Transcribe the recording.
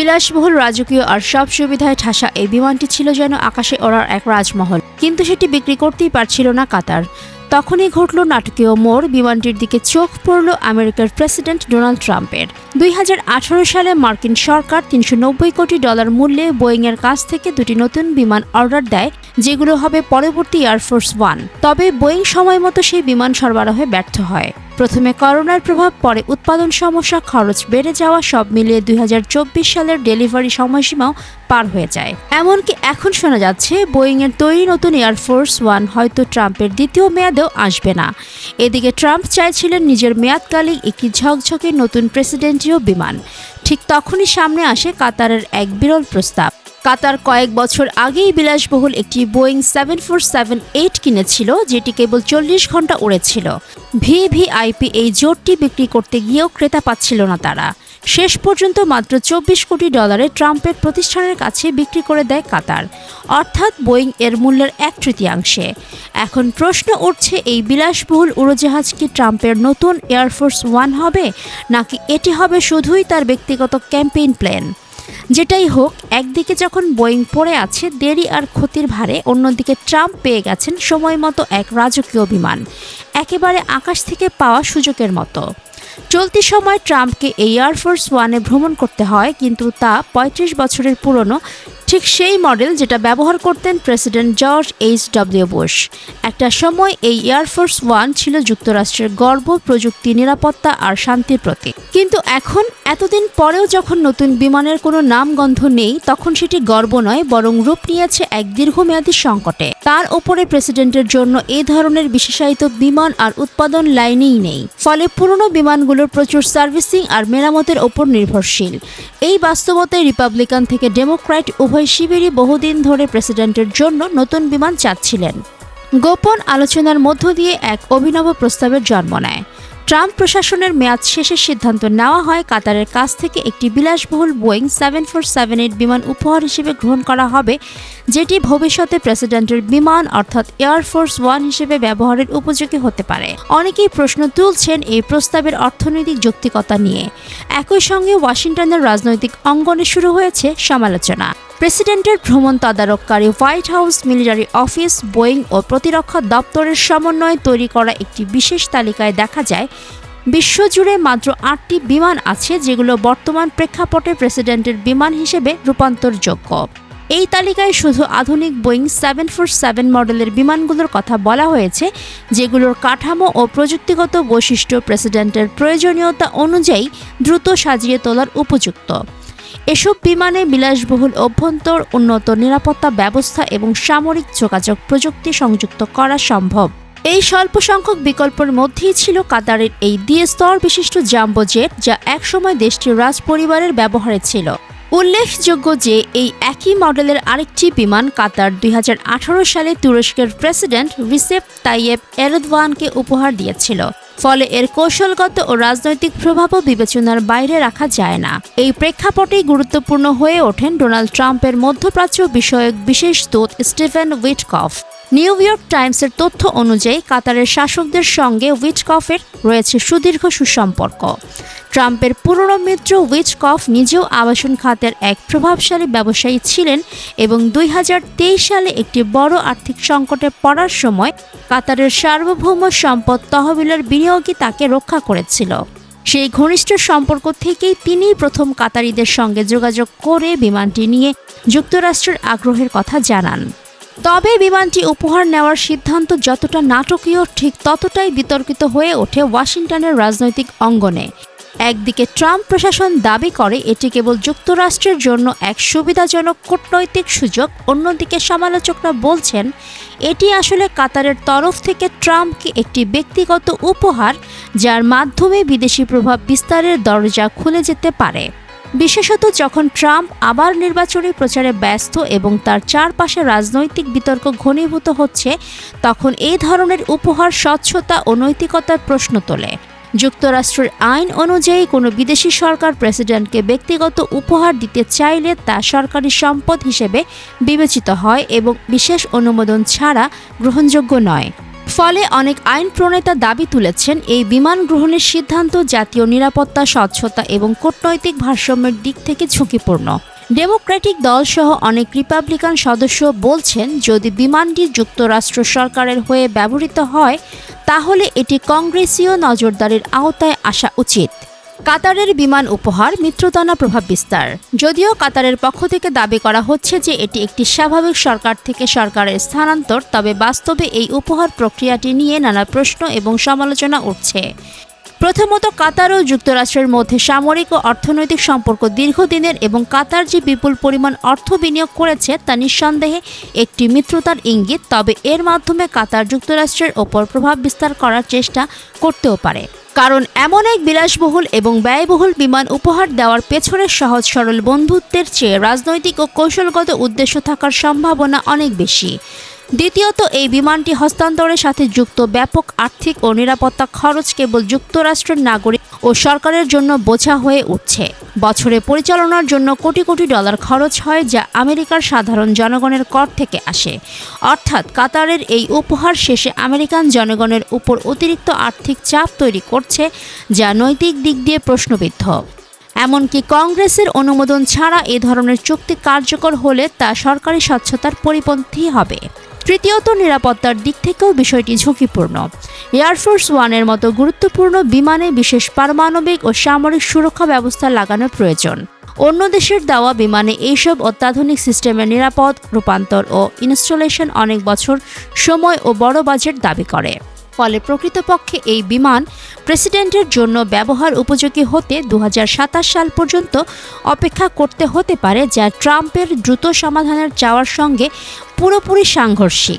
বিলাসবহুল রাজকীয় আর সব সুবিধায় ঠাসা এই বিমানটি ছিল যেন আকাশে ওড়ার এক রাজমহল। কিন্তু সেটি বিক্রি করতেই পারছিল না কাতার। তখনই ঘটল নাটকীয় মোড়, বিমানটির দিকে চোখ পড়ল আমেরিকার প্রেসিডেন্ট ডোনাল্ড ট্রাম্পের। দুই হাজার আঠারো সালে মার্কিন সরকার তিনশো নব্বই কোটি ডলার মূল্যে বোয়িংয়ের কাছ থেকে দুটি নতুন বিমান অর্ডার দেয় যেগুলো হবে পরবর্তী এয়ারফোর্স ওয়ান তবে বোয়িং সময় মতো সেই বিমান সরবরাহে ব্যর্থ হয়। প্রথমে করোনার প্রভাব, পরে উৎপাদন সমস্যা, খরচ বেড়ে যাওয়া সব মিলিয়ে দুই সালের ডেলিভারি সময়সীমাও পার হয়ে যায়। এমনকি এখন শোনা যাচ্ছে বোয়িংয়ের তৈরি নতুন এয়ারফোর্স ওয়ান হয়তো ট্রাম্পের দ্বিতীয় মেয়াদেও আসবে না। এদিকে ট্রাম্প চাইছিলেন নিজের মেয়াদকালে একটি ঝকঝকে নতুন প্রেসিডেন্টীয় বিমান। ঠিক তখনই সামনে আসে কাতারের এক বিরল প্রস্তাব। কাতার কয়েক বছর আগেই বিলাসবহুল একটি Boeing seven four seven eight কিনেছিল, যেটি কেবল চল্লিশ ঘণ্টা উড়েছিল। ভিভিআইপি এই জোটটি বিক্রি করতে গিয়েও ক্রেতা পাচ্ছিল না তারা। শেষ পর্যন্ত মাত্র চব্বিশ কোটি ডলারে ট্রাম্পের প্রতিষ্ঠানের কাছে বিক্রি করে দেয় কাতার, অর্থাৎ বোয়িং এর মূল্যের এক তৃতীয়াংশে। এখন প্রশ্ন উঠছে, এই বিলাসবহুল উড়োজাহাজ কি ট্রাম্পের নতুন এয়ারফোর্স ওয়ান হবে, নাকি এটি হবে শুধুই তার ব্যক্তিগত ক্যাম্পেইন প্ল্যান? যেটাই হোক, একদিকে যখন বোয়িং পড়ে আছে দেরি আর ক্ষতির ভারে, অন্যদিকে ট্রাম্প পেয়ে গেছেন সময় মতো এক রাজকীয় বিমান একেবারে আকাশ থেকে পাওয়া সুযোগের মতো। চলতি সময় ট্রাম্পকে এই এয়ারফোর্স ওয়ানে ভ্রমণ করতে হয় কিন্তু তা পঁয়ত্রিশ বছরের পুরনো ঠিক সেই মডেল যেটা ব্যবহার করতেন president George H W Bush. একটা সময় এই এয়ারফোর্স ওয়ান ছিল যুক্তরাষ্ট্রের গর্ব, প্রযুক্তি, নিরাপত্তা আর শান্তির প্রতীক। কিন্তু এখন, এতদিন পরেও যখন নতুন বিমানের কোনো নামগন্ধ নেই, তখন সেটি গর্ব নয়, বরং রূপ নিয়েছে এক দীর্ঘমেয়াদী সংকটে। তার ওপরে প্রেসিডেন্টের জন্য এই ধরনের বিশেষায়িত বিমান আর উৎপাদন লাইনেই নেই। ফলে পুরনো বিমানগুলোর প্রচুর সার্ভিসিং আর মেরামতের ওপর নির্ভরশীল। এই বাস্তবতায় রিপাবলিকান থেকে ডেমোক্র্যাট উভয় শিবিরই বহুদিন ধরে প্রেসিডেন্টের জন্য নতুন বিমান চাচ্ছিলেন। গোপন আলোচনার মধ্য দিয়ে এক অভিনব প্রস্তাবের জন্ম নেয়। ট্রাম্প প্রশাসনের মেয়াদ শেষের সিদ্ধান্ত নেওয়া হয় কাতারের কাছ থেকে একটি বিলাসবহুল Boeing seven four seven eight বিমান উপহার হিসেবে গ্রহণ করা হবে, যেটি ভবিষ্যতে প্রেসিডেন্টের বিমান অর্থাৎ এয়ারফোর্স ওয়ান হিসেবে ব্যবহারের উপযোগী হতে পারে। অনেকেই প্রশ্ন তুলছেন এই প্রস্তাবের অর্থনৈতিক যৌক্তিকতা নিয়ে। একই সঙ্গে ওয়াশিংটনের রাজনৈতিক অঙ্গনে শুরু হয়েছে সমালোচনা। প্রেসিডেন্টের ভ্রমণ তদারককারী White House military office, Boeing ও প্রতিরক্ষা দপ্তরের সমন্বয়ে তৈরি করা একটি বিশেষ তালিকায় দেখা যায়, বিশ্বজুড়ে মাত্র আটটি বিমান আছে যেগুলো বর্তমান প্রেক্ষাপটে প্রেসিডেন্টের বিমান হিসেবে রূপান্তরযোগ্য। এই তালিকায় শুধু আধুনিক বোয়িং সেভেন ফোর সেভেন মডেলের বিমানগুলোর কথা বলা হয়েছে, যেগুলোর কাঠামো ও প্রযুক্তিগত বৈশিষ্ট্য প্রেসিডেন্টের প্রয়োজনীয়তা অনুযায়ী দ্রুত সাজিয়ে তোলার উপযুক্ত। এসব বিমানে বিলাসবহুল অভ্যন্তর, উন্নত নিরাপত্তা ব্যবস্থা এবং সামরিক যোগাযোগ প্রযুক্তি সংযুক্ত করা সম্ভব। এই স্বল্প সংখ্যক বিকল্পের মধ্যেই ছিল কাতারের এই দিয়ে স্তর বিশিষ্ট জাম্বো জেট যা একসময় দেশটির রাজপরিবারের ব্যবহারে ছিল। উল্লেখযোগ্য যে এই একই মডেলের আরেকটি বিমান কাতার দুই হাজার আঠারো সালে তুরস্কের প্রেসিডেন্ট রিসেপ তাইয়েব এরদওয়ানকে উপহার দিয়েছিল। ফলে এর কৌশলগত ও রাজনৈতিক প্রভাবও বিবেচনার বাইরে রাখা যায় না। এই প্রেক্ষাপটেই গুরুত্বপূর্ণ হয়ে ওঠেন ডোনাল্ড ট্রাম্পের মধ্যপ্রাচ্য বিষয়ক বিশেষ দূত স্টিফেন উইটকফ। নিউ ইয়র্ক টাইমসের তথ্য অনুযায়ী কাতারের শাসকদের সঙ্গে উইটকফের রয়েছে সুদীর্ঘ সুসম্পর্ক। ট্রাম্পের পুরনো মিত্র উইচকফ নিজেও আবাসন খাতের এক প্রভাবশালী ব্যবসায়ী ছিলেন এবং দুই হাজার তেইশ সালে একটি বড় আর্থিক সংকটে পড়ার সময় কাতারের সার্বভৌম সম্পদ তহবিলের বিনিয়োগই তাকে রক্ষা করেছিল। সেই ঘনিষ্ঠ সম্পর্ক থেকেই তিনি প্রথম কাতারিদের সঙ্গে যোগাযোগ করে বিমানটি নিয়ে যুক্তরাষ্ট্রের আগ্রহের কথা জানান। তবে বিমানটি উপহার নেওয়ার সিদ্ধান্ত যতটা নাটকীয়, ঠিক ততটাই বিতর্কিত হয়ে ওঠে ওয়াশিংটনের রাজনৈতিক অঙ্গনে। একদিকে ট্রাম্প প্রশাসন দাবি করে, এটি কেবল যুক্তরাষ্ট্রের জন্য এক সুবিধাজনক কূটনৈতিক সুযোগ, অন্যদিকে সমালোচকরা বলছেন, এটি আসলে কাতারের তরফ থেকে ট্রাম্পকে একটি ব্যক্তিগত উপহার, যার মাধ্যমে বিদেশি প্রভাব বিস্তারের দরজা খুলে যেতে পারে। বিশেষত যখন ট্রাম্প আবার নির্বাচনী প্রচারে ব্যস্ত এবং তার চারপাশে রাজনৈতিক বিতর্ক ঘনীভূত হচ্ছে, তখন এই ধরনের উপহার স্বচ্ছতা ও নৈতিকতার প্রশ্ন তোলে। যুক্তরাষ্ট্রের আইন অনুযায়ী কোনো বিদেশি সরকার প্রেসিডেন্টকে ব্যক্তিগত উপহার দিতে চাইলে তা সরকারি সম্পদ হিসেবে বিবেচিত হয় এবং বিশেষ অনুমোদন ছাড়া গ্রহণযোগ্য নয়। ফলে অনেক আইন প্রণেতা দাবি তুলেছেন, এই বিমান গ্রহণের সিদ্ধান্ত জাতীয় নিরাপত্তা, স্বচ্ছতা এবং কূটনৈতিক ভারসাম্যের দিক থেকে ঝুঁকিপূর্ণ। ডেমোক্রেটিক দলসহ অনেক রিপাবলিকান সদস্য বলছেন, যদি বিমানটি যুক্তরাষ্ট্র সরকারের হয়ে ব্যবহৃত হয়, তাহলে এটি কংগ্রেসীয় নজরদারির আওতায় আসা উচিত। কাতারের বিমান উপহার, মিত্রতানা প্রভাব বিস্তার। যদিও কাতারের পক্ষ থেকে দাবি করা হচ্ছে যে এটি একটি স্বাভাবিক সরকার থেকে সরকারের স্থানান্তর, তবে বাস্তবে এই উপহার প্রক্রিয়াটি নিয়ে নানা প্রশ্ন এবং সমালোচনা উঠছে। প্রথমত, কাতার ও যুক্তরাষ্ট্রের মধ্যে সামরিক ও অর্থনৈতিক সম্পর্ক দীর্ঘদিনের এবং কাতার যে বিপুল পরিমাণ অর্থ বিনিয়োগ করেছে তা নিঃসন্দেহে একটি মিত্রতার ইঙ্গিত, তবে এর মাধ্যমে কাতার যুক্তরাষ্ট্রের ওপর প্রভাব বিস্তার করার চেষ্টা করতেও পারে। কারণ এমন এক বিলাসবহুল এবং ব্যয়বহুল বিমান উপহার দেওয়ার পেছনে সহজ সরল বন্ধুত্বের চেয়ে রাজনৈতিক ও কৌশলগত উদ্দেশ্য থাকার সম্ভাবনা অনেক বেশি। দ্বিতীয়ত, এই বিমানটি হস্তান্তরের সাথে যুক্ত ব্যাপক আর্থিক ও নিরাপত্তা খরচ কেবল যুক্তরাষ্ট্রের নাগরিক ও সরকারের জন্য বোঝা হয়ে উঠছে। বছরে পরিচালনার জন্য কোটি কোটি ডলার খরচ হয় যা আমেরিকার সাধারণ জনগণের কর থেকে আসে। অর্থাৎ কাতারের এই উপহার শেষে আমেরিকান জনগণের উপর অতিরিক্ত আর্থিক চাপ তৈরি করছে, যা নৈতিক দিক দিয়ে প্রশ্নবিদ্ধ। এমনকি কংগ্রেসের অনুমোদন ছাড়া এ ধরনের চুক্তি কার্যকর হলে তা সরকারি স্বচ্ছতার পরিপন্থী হবে। তৃতীয়ত নিরাপত্তার দিক থেকেও বিষয়টি ঝুঁকিপূর্ণ। এয়ারফোর্স ওয়ানের মতো গুরুত্বপূর্ণ বিমানে বিশেষ পারমাণবিক ও সামরিক সুরক্ষা ব্যবস্থা লাগানোর প্রয়োজন। অন্য দেশের দেওয়া বিমানে এইসব অত্যাধুনিক সিস্টেমের নিরাপদ, রূপান্তর ও ইনস্টলেশন অনেক বছর সময় ও বড় বাজেট দাবি করে। ফলে প্রকৃতপক্ষে এই বিমান প্রেসিডেন্টের জন্য ব্যবহার উপযোগী হতে দু হাজার সাতাশ সাল পর্যন্ত অপেক্ষা করতে হতে পারে, যা ট্রাম্পের দ্রুত সমাধানের চাওয়ার সঙ্গে পুরোপুরি সাংঘর্ষিক।